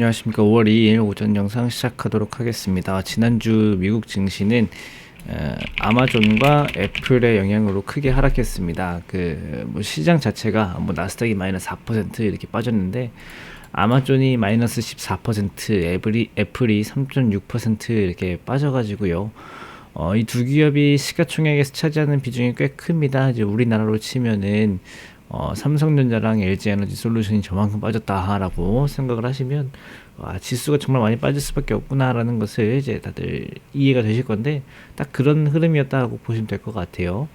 안녕하십니까. 5월 2일 오전 영상 시작하도록 하겠습니다. 지난주 미국 증시는 어, 아마존과 애플의 영향으로 크게 하락했습니다. 그 뭐 시장 자체가 뭐 나스닥이 마이너스 4% 이렇게 빠졌는데 아마존이 마이너스 14%, 애플이 애플이 3.6% 이렇게 빠져가지고요. 어, 이 두 기업이 시가총액에서 차지하는 비중이 꽤 큽니다. 이제 우리나라로 치면은 어, 삼성전자랑 LG에너지 솔루션이 저만큼 빠졌다라고 생각을 하시면 와, 지수가 정말 많이 빠질 수밖에 없구나라는 것을 이제 다들 이해가 되실 건데 딱 그런 흐름이었다고 보시면 될 것 같아요.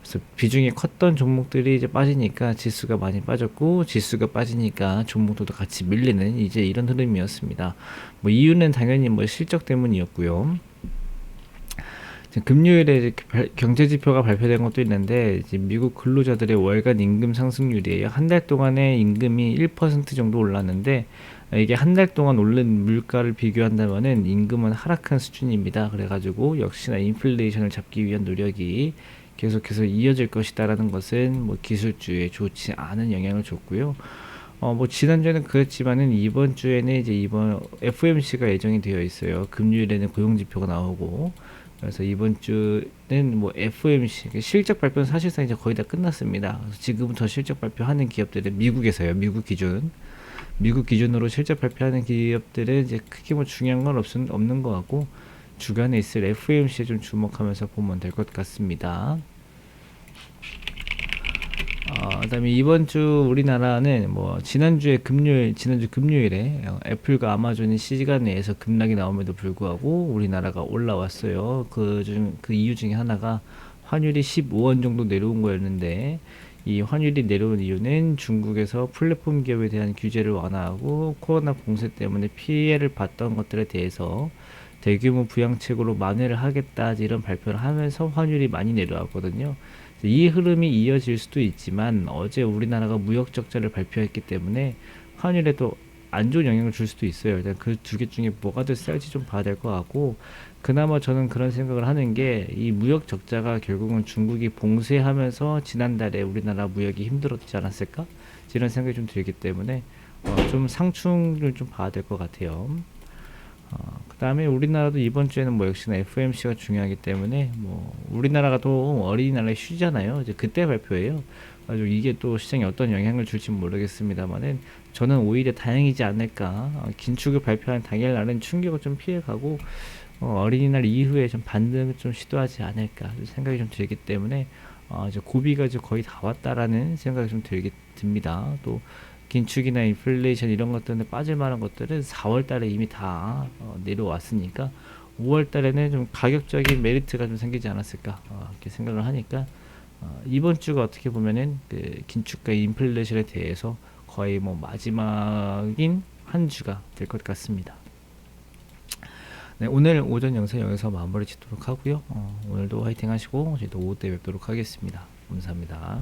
그래서 비중이 컸던 종목들이 이제 빠지니까 지수가 많이 빠졌고 지수가 빠지니까 종목들도 같이 밀리는 이제 이런 흐름이었습니다. 뭐 이유는 당연히 뭐 실적 때문이었고요. 금요일에 경제 지표가 발표된 것도 있는데 이제 미국 근로자들의 월간 임금 상승률이에요. 한 달 동안에 임금이 1% 정도 올랐는데 이게 한 달 동안 오른 물가를 비교한다면은 임금은 하락한 수준입니다. 그래가지고 역시나 인플레이션을 잡기 위한 노력이 계속해서 이어질 것이다라는 것은 뭐 기술주에 좋지 않은 영향을 줬고요. 어, 뭐, 지난주에는 그랬지만은 이번 주에는 이제 이번 FOMC가 예정이 되어 있어요. 금요일에는 고용지표가 나오고, 그래서 이번 주는 뭐 FOMC 그 실적 발표는 사실상 이제 거의 다 끝났습니다. 지금부터 실적 발표하는 기업들은 미국에서요. 미국 기준. 미국 기준으로 실적 발표하는 기업들은 이제 크게 뭐 중요한 건 없, 없는 것 같고 주간에 있을 FOMC에 좀 주목하면서 보면 될 것 같습니다. 어, 그다음에 이번 주 우리나라는 뭐 지난주에 금요일 지난주 금요일에 어, 애플과 아마존이 시간 내에서 급락이 나옴에도 불구하고 우리나라가 올라왔어요. 그중그 이유 중에 하나가 환율이 15원 정도 내려온 거였는데 이 환율이 내려온 이유는 중국에서 플랫폼 기업에 대한 규제를 완화하고 코로나 공세 때문에 피해를 봤던 것들에 대해서 대규모 부양책으로 만회를 하겠다 이런 발표를 하면서 환율이 많이 내려왔거든요. 이 흐름이 이어질 수도 있지만 어제 우리나라가 무역 적자를 발표했기 때문에 환율에도 안 좋은 영향을 줄 수도 있어요. 일단 그 두 개 중에 뭐가 더 셀지 좀 봐야 될 것 같고 그나마 저는 그런 생각을 하는 게 이 무역 적자가 결국은 중국이 봉쇄하면서 지난달에 우리나라 무역이 힘들었지 않았을까? 이런 생각이 좀 들기 때문에 어, 좀 상충을 좀 봐야 될 것 같아요. 어, 그 다음에 우리나라도 이번 주에는 뭐 역시나 FOMC가 중요하기 때문에 뭐 우리나라가 또 어린이날에 쉬잖아요. 이제 그때 발표해요. 아주 이게 또 시장에 어떤 영향을 줄지 모르겠습니다만은 저는 오히려 다행이지 않을까. 어, 긴축을 발표한 당일 날은 충격을 좀 피해가고 어, 어린이날 이후에 좀 반등을 좀 시도하지 않을까 생각이 좀 들기 때문에 어, 이제 고비가 이제 거의 다 왔다라는 생각이 좀 들게 듭니다. 또 긴축이나 인플레이션 이런 것 때문에 빠질 만한 것들은 4월 달에 이미 다 어, 내려왔으니까 5월 달에는 좀 가격적인 메리트가 좀 생기지 않았을까 어, 이렇게 생각을 하니까 어, 이번 주가 어떻게 보면은 그 긴축과 인플레이션에 대해서 거의 뭐 마지막인 한 주가 될 것 같습니다. 네, 오늘 오전 영상 여기서 마무리 짓도록 하고요. 어, 오늘도 화이팅 하시고 저희도 오후 때 뵙도록 하겠습니다. 감사합니다.